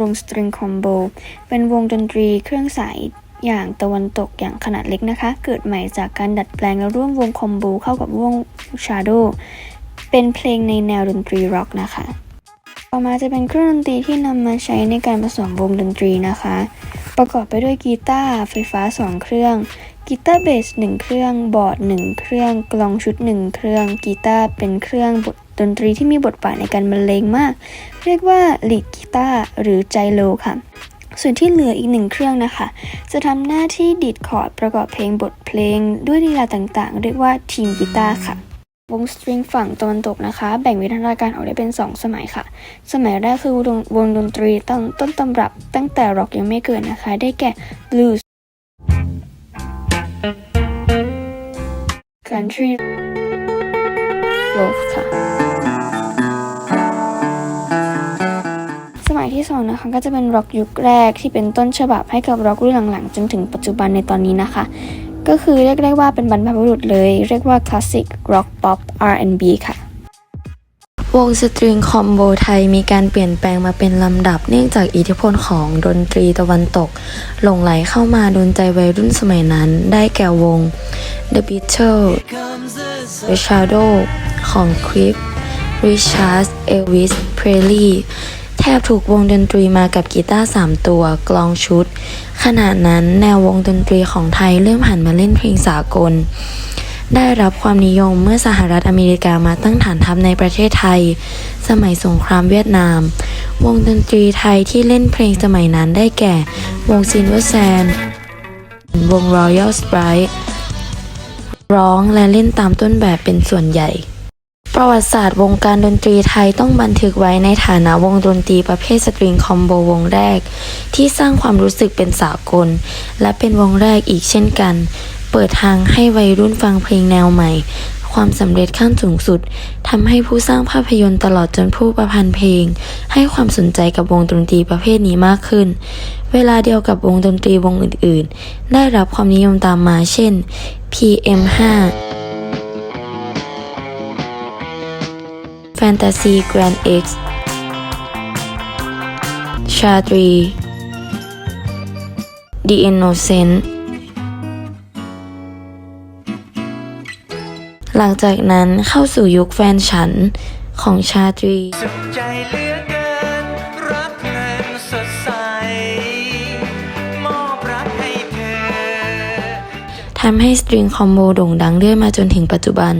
วงสตริงคอมโบเป็นวงดนตรีเครื่องสายอย่างตะวันตกอย่างขนาดเล็กนะคะ เกิดใหม่จากการดัดแปลงและร่วมวงคอมโบเข้ากับวงชาโดเป็นเพลงในแนวดนตรีร็อกนะคะ ต่อมาจะเป็นเครื่องดนตรีที่นำมาใช้ในการผสมวงดนตรีนะคะ ประกอบไปด้วยกีตาร์ไฟฟ้า 2 เครื่องกีตาร์เบส1เครื่องบอร์ด1เครื่องกลองชุด 1 เครื่องกีตาร์เป็นเครื่องบท ดนตรีที่มีบทบาทในการบรรเลงมาก เรียกว่าลีดกีตาร์หรือไจโลค่ะ ส่วนที่เหลืออีกหนึ่งเครื่องนะคะ จะทำหน้าที่ดีดคอร์ดประกอบเพลงบทเพลงด้วยลีลาต่างๆ เรียกว่าทีมกีตาร์ค่ะวงสตริงฝั่งตะวันตกนะคะ แบ่งวิวัฒนาการออกได้เป็น 2 สมัยค่ะ สมัยแรกคือวงวงดนตรีต้นต้นตำรับ ตั้งแต่ร็อกยังไม่เกิดนะคะ ได้แก่บลูส์ country folk ค่ะ มัยที่สองนะคะก็จะเป็นร็อกยุคแรกที่เป็นต้นฉบับให้กับร็อกรุ่นหลังๆ จนถึงปัจจุบันในตอนนี้นะคะ ก็คือเรียกได้ว่าเป็นบรรพบุรุษเลย เรียกว่าคลาสสิกร็อกป๊อป R&B ค่ะ วงสตริงคอมโบไทยมีการเปลี่ยนแปลงมาเป็นลำดับเนื่องจากอิทธิพลของดนตรีตะวันตก หลงไหลเข้ามาโดนใจวัยรุ่นสมัยนั้น ได้แก่วง The Beatles The Shadow ของ Cliff Richard Elvis Presley ทบถูกวงดนตรีมากับกีตาร์3ตัวกลองชุด ขณะนั้นแนววงดนตรีของไทยเริ่มหันมาเล่นเพลงสากล ได้รับความนิยมเมื่อสหรัฐอเมริกามาตั้งฐานทัพในประเทศไทย สมัยสงครามเวียดนาม วงดนตรีไทยที่เล่นเพลงสมัยนั้นได้แก่ วงซินเวอร์แซนวง Royal Sprite ร้องและเล่นตามต้นแบบเป็นส่วนใหญ่ ประวัติศาสตร์วงการดนตรีไทยต้องบันทึกไว้ในฐานะวงดนตรีประเภทสตริงคอมโบวงแรก ที่สร้างความรู้สึกเป็นสากล และเป็นวงแรกอีกเช่นกัน เปิดทางให้วัยรุ่นฟังเพลงแนวใหม่ ความสำเร็จขั้นสูงสุดทำให้ผู้สร้างภาพยนตร์ตลอดจนผู้ประพันธ์เพลง ให้ความสนใจกับวงดนตรีประเภทนี้มากขึ้น เวลาเดียวกับวงดนตรีวงอื่น ๆ ได้รับความนิยมตามมาเช่น PM5 Fantasy Grand X ชาตรี The Innocent หลังจากนั้นเข้าสู่ยุคแฟนฉันของชาตรี สุขใจเหลือเกิน รักเงินสดใส มอบรักให้เธอ ทำให้สตริงคอมโบโด่งดังเรื่อยมาจนถึงปัจจุบัน